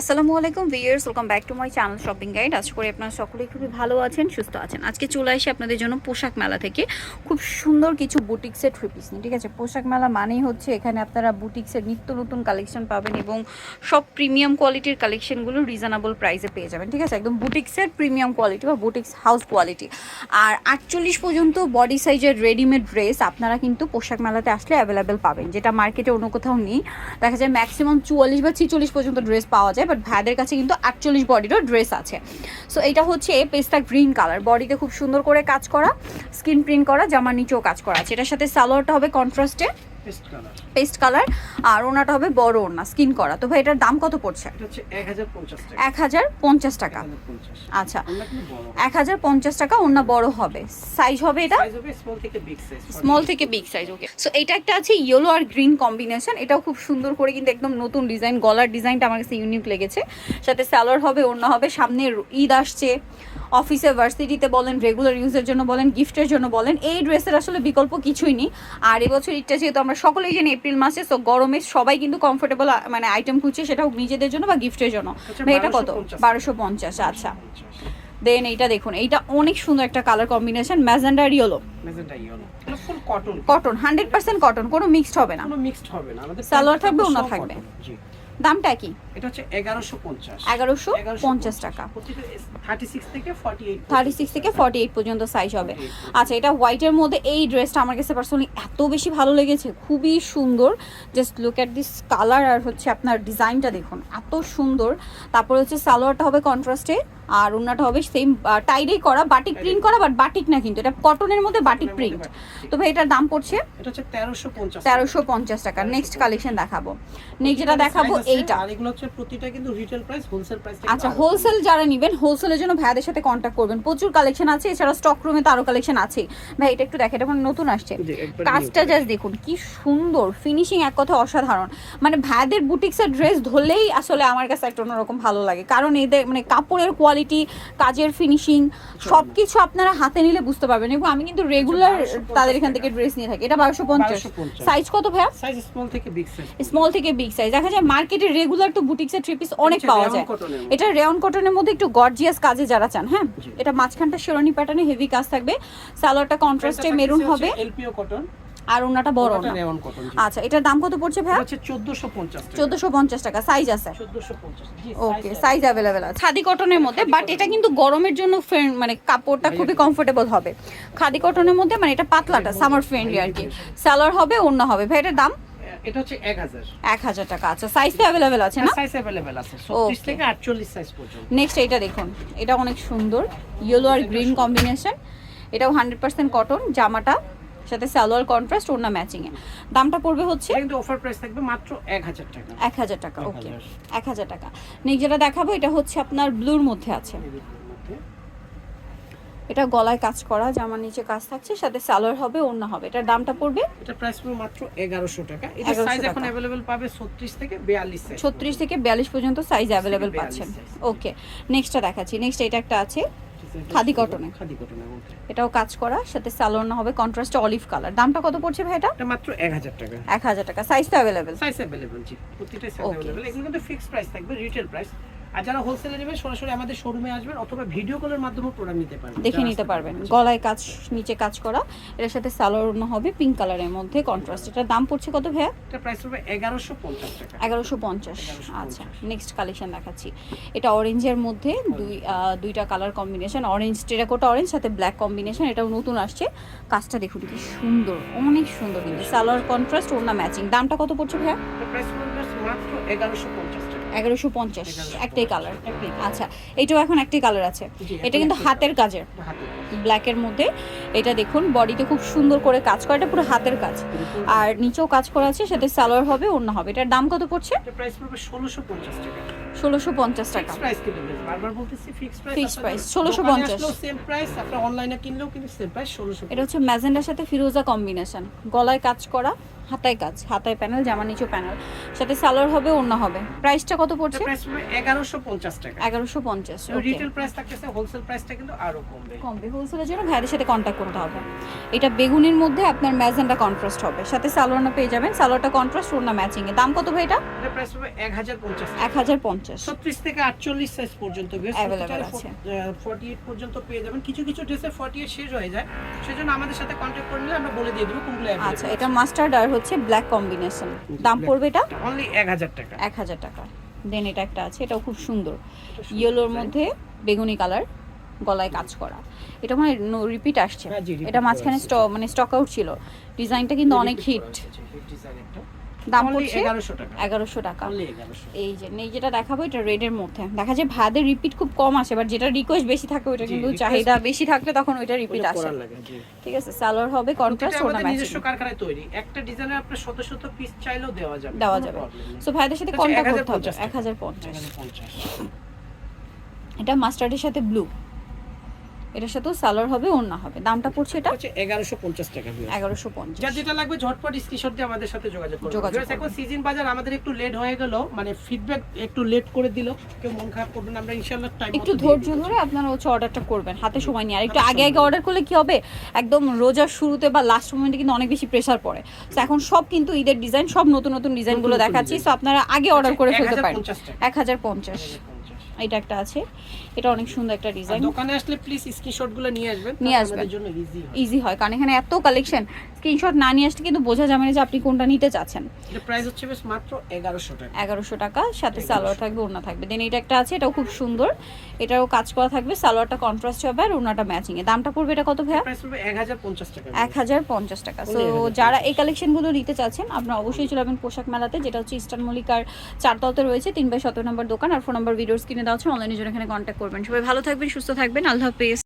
আসসালামু আলাইকুম viewers welcome back to my channel shopping guide. আশা করি আপনারা সকলেই খুবই ভালো আছেন, সুস্থ আছেন। আজকে চলে আসি আপনাদের জন্য পোশাক মেলা থেকে। খুব সুন্দর কিছু বুটিক্সের থ্রি পিস নিয়ে, ঠিক আছে? পোশাক মেলা মানেই হচ্ছে এখানে আপনারা বুটিক্সের নিত্য নতুন কালেকশন পাবেন এবং সব প্রিমিয়াম কোয়ালিটির কালেকশনগুলো রিজনেবল প্রাইসে পেয়ে যাবেন, ঠিক আছে? একদম বুটিক্সের প্রিমিয়াম কোয়ালিটি বা বুটিক্স হাউস কোয়ালিটি আর আটচল্লিশ পর্যন্ত বডি সাইজের রেডিমেড ড্রেস আপনারা কিন্তু পোশাক মেলাতে আসলে অ্যাভেলেবেল পাবেন, যেটা মার্কেটে অন্য কোথাও নেই। দেখা যায় ম্যাক্সিমাম চুয়াল্লিশ বা ছিচল্লিশ পর্যন্ত ড্রেস পাওয়া যায়। বাট ভাইদের কাছে কিন্তু আটচল্লিশ বডিরও ড্রেস আছে। সো এটা হচ্ছে পেস্তা গ্রিন কালার বডিতে খুব সুন্দর করে কাজ করা স্কিন প্রিন্ট করা, জামার নিচেও কাজ করা আছে। এটার সাথে সালোয়ারটা হবে কন্ট্রাস্টে পেস্ট কালার আর ওনাটা হবে বড় ওনা স্কিন করা। তো ভাই এটার দাম কত পড়ছে? এক হাজার পঞ্চাশ টাকা। এক হাজার পঞ্চাশ টাকা। 1050 আচ্ছা। এক হাজার পঞ্চাশ টাকা ওনা বড় হবে। সাইজ হবে এটা? স্মল থেকে বিগ সাইজ ওকে সো এটা একটা আছে ইয়েলো আর গ্রিন কম্বিনেশন এটাও খুব সুন্দর করে কিন্তু একদম নতুন ডিজাইন গলার ডিজাইনটা আমার কাছে ইউনিক লেগেছে। সাথে স্যালোয়ার হবে অন্য হবে সামনে ঈদ আসছে। অফিসে ভার্সিটিতে বলেন রেগুলার ইউজের জন্য বলেন গিফটের জন্য বলেন এই ড্রেসের আসলে বিকল্প কিছুই নেই। আর এবছর ঈদটা যেহেতু আমরা সকলেই জানি এপ্রিল মাসে সো গরমে সবাই কিন্তু কমফোর্টেবল মানে আইটেম খুঁজছে সেটা হোক নিজেদের জন্য বা গিফটের জন্য। আচ্ছা, এটা কত? বারোশো পঞ্চাশ। আচ্ছা। দেন এইটা দেখুন এইটা অনেক সুন্দর একটা colour combination ম্যাজেন্ডার yellow cotton cotton hundred percent cotton কোনো মিক্সড হবে না। কোনো মিক্সড হবে না। সালোয়ার থাকবে, cotton। থাকবে। দামটা কি? এটা হচ্ছে এগারোশো পঞ্চাশ। এগারোশো পঞ্চাশ। টাকা। থার্টি সিক্স থেকে ফর্টি এইট থার্টি সিক্স থেকে ফর্টি এইট পর্যন্ত সাইজ হবে। আচ্ছা এটা হোয়াইটের মধ্যে এই ড্রেসটা আমার কাছে পার্সোনালি এত বেশি ভালো লেগেছে খুবই সুন্দর। Just look at this colour আর হচ্ছে আপনার ডিজাইনটা দেখুন এত সুন্দর। তারপর হচ্ছে সালোয়ারটা হবে কন্ট্রাস্টে আর ওনাটা হবে সেম টাইডেই করা বাটিক প্রিন্ট করা। বাট বাটিক না কিন্তু এটা কটনের মধ্যে বাটিক প্রিন্ট তো ভাই এটার দাম পড়ছে? এটা হচ্ছে তেরোশো পঞ্চাশ টাকা। নেক্সট কালেকশন দেখাবো। নেক্সট যেটা দেখাবো এইটা। আর এগুলো হচ্ছে প্রতিটা কিন্তু রিটেল প্রাইস হোলসেল প্রাইস আচ্ছা হোলসেল যারা নেবেন হোলসেলের জন্য ভাইয়াদের সাথে কন্ট্যাক্ট করবেন। প্রচুর কালেকশন আছে এছাড়া স্টক রুমে তো আরও কালেকশন আছে। ভাই এটা একটু দেখে এটা নতুন আসছে। কাজটা জাস্ট দেখুন কি সুন্দর ফিনিশিং এক কথা অসাধারণ। মানে ভাইয়াদের বুটিক্সের ড্রেস ধরলেই আসলে আমার কাছে একটা অন্যরকম ভালো লাগে। কারণ এদের মানে কাপড়ের কোয়ালিটি কাজের ফিনিশিং সব কিছু আপনারা হাতে নিলে বুঝতে পারবেন এবং আমি কিন্তু রেগুলার তাদের এখান থেকে ড্রেস নিয়ে থাকি। এটা বারোশো পঞ্চাশ। সাইজ কত ভাইয়া? সাইজ স্মল থেকে বিগ সাইজ স্মল থেকে বিগ সাইজ দেখা যায় মার্কেটে রেগুলার তো বুটিক্সের থ্রি পিস অনেক পাওয়া যায়। এটা রেয়ন কটনের মধ্যে একটু গর্জিয়াস কাজে যারা চান হ্যাঁ? এটা মাঝখানটা শেরনি প্যাটার্নে হেভি কাজ থাকবে। সালোয়ারটা কন্ট্রাস্টে মেরুন হবে। এলপিও কটন আর ওনাটা বড় না রেওয়ান কটন আচ্ছা এটার দাম কত পড়ছে ভাইয়া হচ্ছে 1450 টাকা চোদ্দশো পঞ্চাশ টাকা সাইজ আছে 1450 জি ওকে সাইজ অ্যাভেলেবেল আছে খাদি কটনের মধ্যে বাট এটা কিন্তু গরমের জন্য ফ্রেন্ড মানে কাপড়টা খুবই কমফোর্টেবল হবে খাদি কটনের মধ্যে মানে এটা পাতলাটা সামার ফ্রেন্ডলি আর কি সালোয়ার হবে অন্য হবে ভাই এটার দাম এটা হচ্ছে 1000 এক হাজার টাকা আচ্ছা সাইজ তো অ্যাভেলেবেল আছে না সাইজ अवेलेबल আছে Okay. 36 থেকে 48 সাইজ পর্যন্ত নেক্সট এটা দেখুন এটা অনেক সুন্দর ইয়েলো আর গ্রিন কম্বিনেশন এটাও হান্ড্রেড পার্সেন্ট কটন জামাটা সাথে সালোয়ার কন্ট্রাস্ট ওড়না ম্যাচিং এ দামটা পড়বে হচ্ছে এটা কিন্তু অফার প্রাইস থাকবে মাত্র 1000 টাকা এক হাজার টাকা ওকে 1000 এক হাজার টাকা নেক্সট যেটা দেখাবো এটা হচ্ছে আপনার ব্লুর মধ্যে আছে এটা গলায় কাজ করা জামার নিচে কাজ থাকছে সাথে সালোয়ার হবে ওড়না হবে এটার দামটা পড়বে এটা প্রাইস পড়বে মাত্র 1100 টাকা এটা 1100 সাইজ এখন টাকা। अवेलेबल পাবে 36 থেকে 42 সাইজ ছত্রিশ থেকে বিয়াল্লিশ পর্যন্ত সাইজ অ্যাভেলেবেল 42 পাচ্ছেন size। ওকে নেক্সটটা দেখাচ্ছি নেক্সট এটা একটা আছে খাদি কটনে। খাদি কটনের মধ্যে এটাও কাজ করা সাথে সালোয়ার না হবে কন্ট্রাস্ট অলিভ কালার দামটা কত পড়ছে ভাই এটা এটা মাত্র 1000 টাকা এক হাজার টাকা সাইজ তো অ্যাভেলেবেল সাইজ अवेलेबल জি প্রতিটা সাইজ Okay. अवेलेबल এগুলো কিন্তু ফিক্সড প্রাইস থাকবে রিটেল প্রাইস আর যারা হোলসেলে নেবেন সরাসরি আমাদের শোরুমে আসবেন অথবা ভিডিও কলের মাধ্যমে প্রোডাক্ট নিতে পারবেন। দেখে নিতে পারবেন। গলায় কাজ নিচে কাজ করা এর সাথে সালোয়ার হবে পিঙ্ক কালারের মধ্যে কন্ট্রাস্ট এটার দাম পড়ছে কত ভাইয়া? এটা প্রাইস পড়বে 1150 টাকা। এগারোশো পঞ্চাশ। 1150 আচ্ছা নেক্সট কালেকশন দেখাচ্ছি। এটা অরেঞ্জের মধ্যে দুই দুইটা colour combination orange terracotta orange সাথে ব্ল্যাক কম্বিনেশন এটাও নতুন আসছে। কাজটা দেখুন কি সুন্দর অনেক সুন্দর কিন্তু। সালোয়ার কন্ট্রাস্ট ওড়না ম্যাচিং দামটা কত পড়ছে ভাইয়া? প্রাইস মাত্র 1150 টাকা এগারোশো পঞ্চাশ একটাই কালার আচ্ছা এটাও এখন একটাই কালার আছে। এটা কিন্তু হাতের কাজের। ব্ল্যাকের মধ্যে। এটা দেখুন বডিতে খুব সুন্দর করে কাজ করা। এটা পুরো হাতের কাজ। আর নিচেও কাজ করা আছে সাথে সালোয়ার হবে অন্য হবে। এটার দাম কত পড়ছে? এটা প্রাইস পড়বে 1650 টাকা। ষোলোশো পঞ্চাশ টাকা। ফিক্স প্রাইস কিন্তু বেশ। Fix price Fixed price, 1650 same price আপনি অনলাইনে কিনলেও কিন্তু সেম প্রাইস 1650 এটা হচ্ছে ম্যাজেন্ডার সাথে ফিরোজা কম্বিনেশন গলায় কাজ করা হাতায় কাজ হাতায় প্যানেল জামা নিচু প্যানেল। সাথে সালোয়ার হবে অন্য হবে। প্রাইসটা কত পড়ছে? এগারোশো পঞ্চাশ টাকা। এগারোশো পঞ্চাশ রিটেল প্রাইস থাকতেছে হোলসেল প্রাইসটা কিন্তু আরও কমবে। কমবে। হোলসেলের জন্য ভাইয়ের সাথে কন্ট্যাক্ট করতে হবে। এটা বেগুনির মধ্যে আপনার ম্যাজেন্টা কন্ট্রাস্ট হবে। সাথে সালোয়ারটা পেয়ে যাবেন সালোয়ারটা কন্ট্রাস্ট ওড়না ম্যাচিং এ দাম কত ভাই এটা? এটা প্রাইস পড়বে এক হাজার পঞ্চাশ এক হাজার পঞ্চাশ। ছত্রিশ থেকে আটচল্লিশ সাইজ পর্যন্ত Available আছে। ফর্টি এইট পর্যন্ত পেয়ে যাবেন। কিছু কিছু ড্রেসে ফর্টি এইট শেষ হয়ে যায়। সেজন্য আমাদের সাথে কন্ট্যাক্ট করে নিলে আমরা বলে দিয়ে দেবো কোনগুলো আচ্ছা এটা মাস্টার্ড আর হচ্ছে ব্ল্যাক কম্বিনেশন দাম পড়বে এটা? অনলি এক হাজার টাকা। এক হাজার টাকা। দেন এটা একটা আছে এটাও খুব সুন্দর। ইয়েলোর মধ্যে বেগুনি কালার গলায় কাজ করা। এটা মানে রিপিট আসছে। হ্যাঁ এটা মাঝখানে স্টক মানে স্টক আউট ছিল। ডিজাইনটা কিন্তু অনেক হিট দাম পড়ছে এগারোশো টাকা। এই যে এই যেটা দেখাবো এটা রেডের মধ্যে। দেখা যায় ভাদের রিপিট খুব কম আসে বাট যেটা রিকোয়েস্ট বেশি থাকে ওটা কিন্তু চাহিদা বেশি থাকলে তখন ওইটা রিপিট আসে। ঠিক আছে সালোয়ার হবে কন্ট্রাস্ট ওনা ম্যাচিং নিজস্ব কারখানায় তৈরি। একটা ডিজাইনের আপনার শত শত পিস চাইলেও দেওয়া যাবে দেওয়া যাবে। সো ভাইদের সাথে আচ্ছা, কন্ট্যাক্ট করতে হবে। 1050 এক হাজার পঞ্চাশ। 1050 এটা মাস্টার্ডের সাথে ব্লু এটার সাথেও সালোয়ার হবে ওড়না হবে। দামটা পড়ছে এটা? হচ্ছে এগারোশো পঞ্চাশ টাকা viewers। এগারোশো পঞ্চাশ। যার যেটা লাগবে ঝটপট স্ক্রিনশট দিয়ে আমাদের সাথে যোগাযোগ করুন। এখন সিজন বাজার আমাদের একটু লেট হয়ে গেল মানে ফিডব্যাক একটু লেট করে দিল। কেউ মন খারাপ করবেন আমরা ইনশাআল্লাহ টাইম একটু ধৈর্য ধরে আপনারা হচ্ছে অর্ডারটা করবেন হাতে সময় নিয়ে। আর একটু আগে আগে অর্ডার করলে কি হবে? একদম রোজার শুরুতে বা লাস্ট মোমেন্টে কিন্তু অনেক বেশি প্রেসার পড়ে। তো এখন সব কিন্তু ঈদের ডিজাইন সব নতুন নতুন ডিজাইনগুলো দেখাচ্ছি। তো আপনারা আগে অর্ডার করে ফেলতে পারেন। 1050 এটা একটা আছে। এটা অনেক সুন্দর একটা ডিজাইন। দোকানে আসলে প্লিজ স্ক্রিনশটগুলো নিয়ে আসবেন নিয়ে আসবেন। জন্য ইজি হয়। ইজি হয় কারণ এখানে এত কালেকশন স্ক্রিনশট না নিয়ে আসলে কিন্তু বোঝা যাবে না যে আপনি কোনটা নিতে চাচ্ছেন। প্রাইস হচ্ছে বেশ মাত্র 1100 টাকা। এগারোশো টাকা সাথে সালোয়ার থাকবে ওড়না থাকবে। দেন এটা একটা আছে এটাও খুব সুন্দর। এটাও কাজ করা থাকবে সালোয়ারটা কন্ট্রাস্ট হবে আর ওড়নাটা ম্যাচিং এ। দামটা পড়বে এটা কত ভাইয়া? প্রাইস পড়বে 1050 টাকা। এক হাজার পঞ্চাশ টাকা। সো যারা এই কালেকশনগুলো নিতে চাচ্ছেন আপনারা অবশ্যই চলে যাবেন পোশাক মেলাতে যেটা হচ্ছে ইস্টার্ন মল্লিকার চারতলাতে রয়েছে তিন বাই সতেরো নম্বর দোকান। আর ফোন নম্বর ভিডিওস কিনে দেওয়া হচ্ছে অনলাইনের জন্য এখানে কন্ট্যাক্ট করবেন। সবাই ভালো থাকবেন সুস্থ থাকবেন। আল্লাহ হাফেজ।